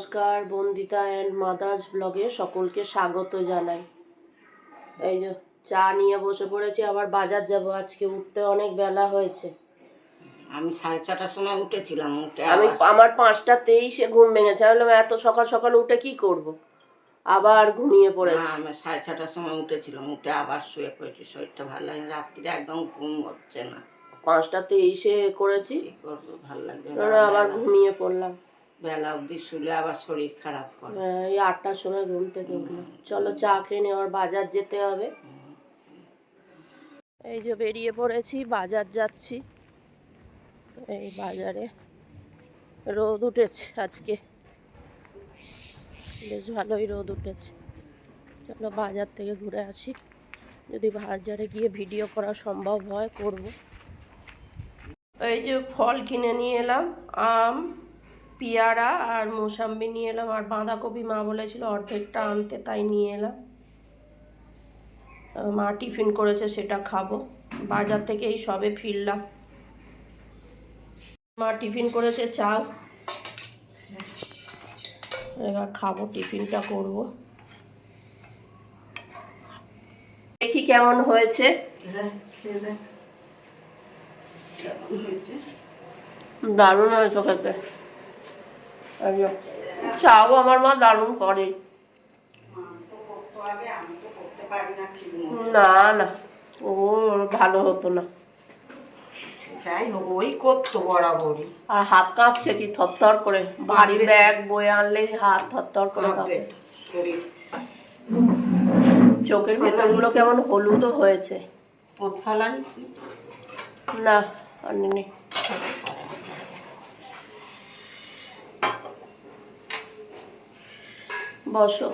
নমস্কার Bandita and mother's ব্লগে সকলকে স্বাগত জানাই। এই যে চা নিয়ে বসে পড়েছি আবার বাজার যাব। আজকে উঠতে অনেক বেলা হয়েছে। আমি সাড়ে ছটার সময় উঠেছিলাম উঠে আমি আমার পাঁচটা তেইশে ঘুম ভেঙেছে। আমি বললাম এত সকাল সকাল উঠে কি করব? আবার ঘুমিয়ে পড়েছি। হ্যাঁ, আমি সাড়ে ছটার সময় উঠেছিলাম উঠে আবার শুয়ে পড়েছি। শরীরটা ভালো লাগে। রাত্রিরে একদম ঘুম হচ্ছে না। পাঁচটা তেইশে করেছি। করব ভালো লাগছে আবার ঘুমিয়ে পড়লাম। বেলা অবধি শুলে আবার শরীর খারাপ করে। এই আটটার সময় ঘুম থেকে উঠলাম। চলো চা খেয়ে আবার বাজার যেতে হবে। এই যে বেরিয়ে পড়েছি, বাজার যাচ্ছি। এই বাজারে রোদ উঠেছে আজকে। বেশ ভালোই রোদ উঠেছে। চলো বাজার থেকে ঘুরে আসি। যদি বাজারে গিয়ে ভিডিও করা সম্ভব হয়, করব। এই যে ফল কিনে নিয়ে এলাম, আম পেয়ারা আর মোসাম্বি নিয়ে এলাম আর বাঁধাকপি মা বলেছিল অর্ধেকটা আনতে তাই নিয়ে এলাম। মা টিফিন করেছে সেটা খাব। বাজার থেকে এই সবে ফিরলাম। মা টিফিন করেছে চাও? এবার খাব টিফিনটা করব। দেখি কেমন হয়েছে। হ্যাঁ, খেয়ে দেখ। দারুণ হয়েছে খেতে। চাও আমার মা দারুণ করে। না না ও ভালো হতো না। যাই হোক ওই করতো বরাবরই। আর হাত কাঁপছে কি থরথর করে। ভারী ব্যাগ বয়ে আনলেই হাত থরথর করে কাঁপে। চোখের ভেতরগুলো কেমন হলুদও হয়েছে। না আনিনি। বসো।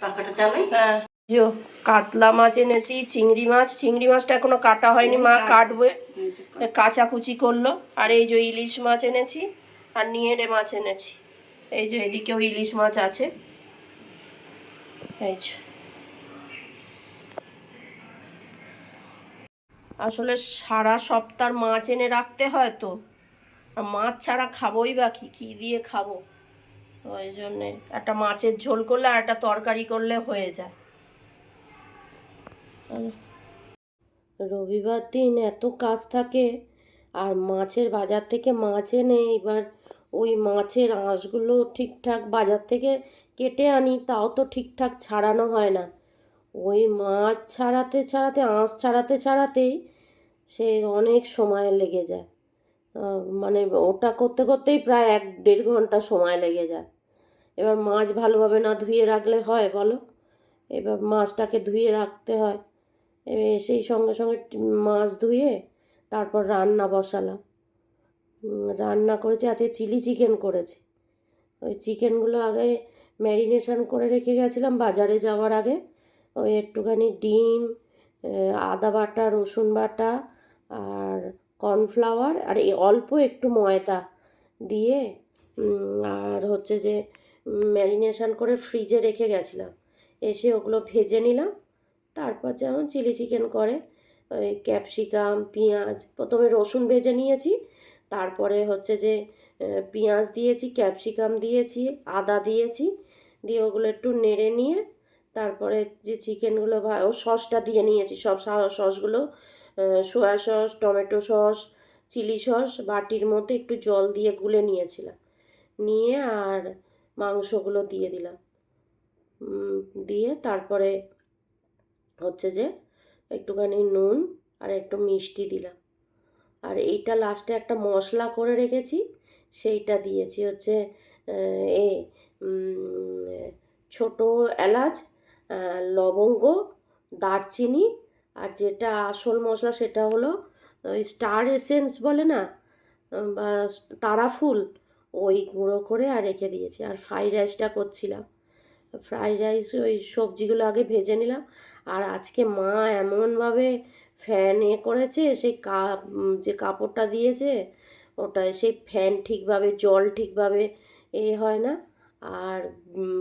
পাখাটা চালাই? হ্যাঁ। যে কাতলা মাছ এনেছি চিংড়ি মাছ। চিংড়ি মাছটা এখনও কাটা হয়নি মা কাটবে। কাচাকুচি করল। আর এই যে ইলিশ মাছ এনেছি আর নিয়েরে মাছ এনেছি। এই যে এদিকেও ইলিশ মাছ আছে। এই যে। আসলে সারা সপ্তাহ মাছ এনে রাখতে হয় তো? আর মাছ ছাড়া খাবোই বা কি? কী দিয়ে খাব? ওই জন্যে একটা মাছের ঝোল করলে আর একটা তরকারি করলে হয়ে যায়। রবিবার দিন এত কাজ থাকে আর মাছের বাজার থেকে মাছ এনে এবার ওই মাছের আঁশগুলো ঠিকঠাক বাজার থেকে কেটে আনি, তাও তো ঠিকঠাক ছাড়ানো হয় না। ওই মাছ ছাড়াতে ছাড়াতে, আঁশ ছাড়াতে ছাড়াতেই সে অনেক সময় লেগে যায়। মানে ওটা করতে করতেই প্রায় এক দেড় ঘণ্টা সময় লেগে যায়। এবার মাছ ভালোভাবে না ধুয়ে রাখলে হয় বলো? এবার মাছটাকে ধুয়ে রাখতে হয়। সেই সঙ্গে সঙ্গে মাছ ধুয়ে তারপর রান্না বসালাম। রান্না করেছি, আজকে চিলি চিকেন করেছি। ওই চিকেনগুলো আগে ম্যারিনেশন করে রেখে গেছিলাম বাজারে যাওয়ার আগে। ওই একটুখানি ডিম আদা বাটা, রসুন বাটা আর কর্নফ্লাওয়ার আর অল্প একটু ময়দা দিয়ে আর হচ্ছে যে ম্যারিনেশন করে ফ্রিজে রেখে গেছিলাম। এসে ওগুলো ভেজে নিলাম। তারপর যেমন চিলি চিকেন করে, ওই ক্যাপসিকাম, পেঁয়াজ, প্রথমে রসুন ভেজে নিয়েছি। তারপরে হচ্ছে যে পেঁয়াজ দিয়েছি, ক্যাপসিকাম দিয়েছি, আদা দিয়েছি, দিয়ে ওগুলো একটু নেড়ে নিয়ে তারপরে যে চিকেনগুলো ভা ও সসটা দিয়ে নিয়েছি, সব সসগুলো soya sauce, tomato sauce, chilli sauce, বাটির মধ্যে একটু জল দিয়ে গুলে নিয়েছিলাম। নিয়ে আর মাংসগুলো দিয়ে দিলাম। দিয়ে তারপরে হচ্ছে যে একটুখানি নুন আর একটু মিষ্টি দিলাম। আর এইটা লাস্টে একটা মশলা করে রেখেছি, সেইটা দিয়েছি হচ্ছে, এ ছোট এলাচ লবঙ্গ, দারচিনি আর যেটা আসল মশলা সেটা হলো স্টার এসেন্স বলে না, বা তারা ফুল ওই গুঁড়ো করে আর রেখে দিয়েছি। আর ফ্রাইড রাইসটা করছিলাম। ফ্রাইড রাইস ওই সবজিগুলো আগে ভেজে নিলাম। আর আজকে মা এমনভাবে ফ্যান এ করেছে, সেই কাপ যে কাপড়টা দিয়েছে ওটায় সেই ফ্যান ঠিকভাবে, জল ঠিকভাবে এ হয় না। আর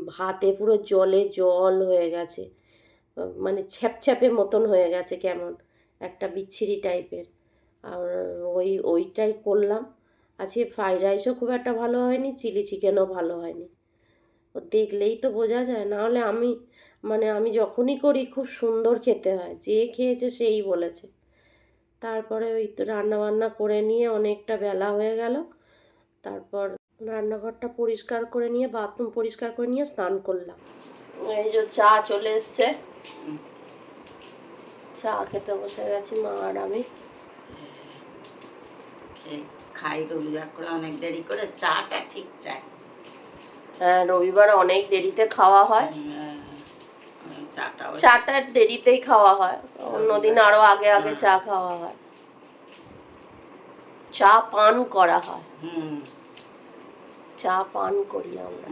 ভাতে পুরো জলে জল হয়ে গেছে। মানে ছ্যাপছ্যাপে মতন হয়ে গেছে কেমন? একটা বিচ্ছিরি টাইপের আর ওই, ওইটাই করলাম। আজকে ফ্রাইড রাইসও খুব একটা ভালো হয়নি চিলি চিকেনও ভালো হয়নি। ও দেখলেই তো বোঝা যায়, না হলে আমি মানে আমি যখনই করি খুব সুন্দর খেতে হয়, যে খেয়েছে সেই বলেছে। তারপরে ওই তো রান্না বান্না করে নিয়ে অনেকটা বেলা হয়ে গেল। তারপর রান্নাঘরটা পরিষ্কার করে নিয়ে বাথরুম পরিষ্কার করে নিয়ে স্নান করলাম। এই যে চা চলে এসছে। চা খেতে বসে গেছি মা আর আমি। খাই রবিবার করে অনেক দেরি করে চাটা ঠিক চাই। হ্যাঁ রবিবার অনেক দেরিতে খাওয়া হয়। হ্যাঁ, চাটা দেরিতেই খাওয়া হয় অন্যদিন আরও আগে আগে চা খাওয়া হয়। চা পান করা হয়। চা পান করি আমরা।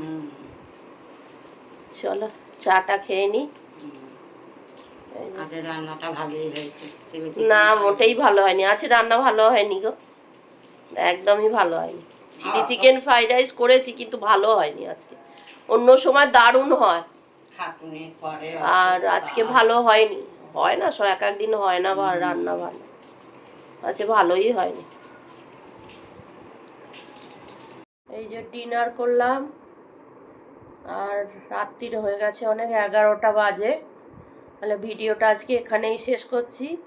চলো চাটা খেয়ে নি। না মোটেই ভালো হয়নি। আছে রান্না ভালো হয়নি গো। একদমই ভালো হয়নি। চিলি চিকেন ফ্রাইড রাইস করেছি কিন্তু ভালো হয়নি আজকে। অন্য সময় দারুণ হয়। আর আজকে ভালো। হয়নি। হয় না সব এক একদিন হয় না বা রান্না ভালো। আজকে ভালোই হয়নি। এই যে ডিনার করলাম আর রাত্রির হয়ে গেছে অনেক এগারোটা বাজে। তাহলে ভিডিওটা আজকে এখানেই শেষ করছি।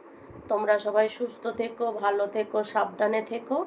তোমরা সবাই সুস্থ থেকো ভালো থেকো সাবধানে থেকো।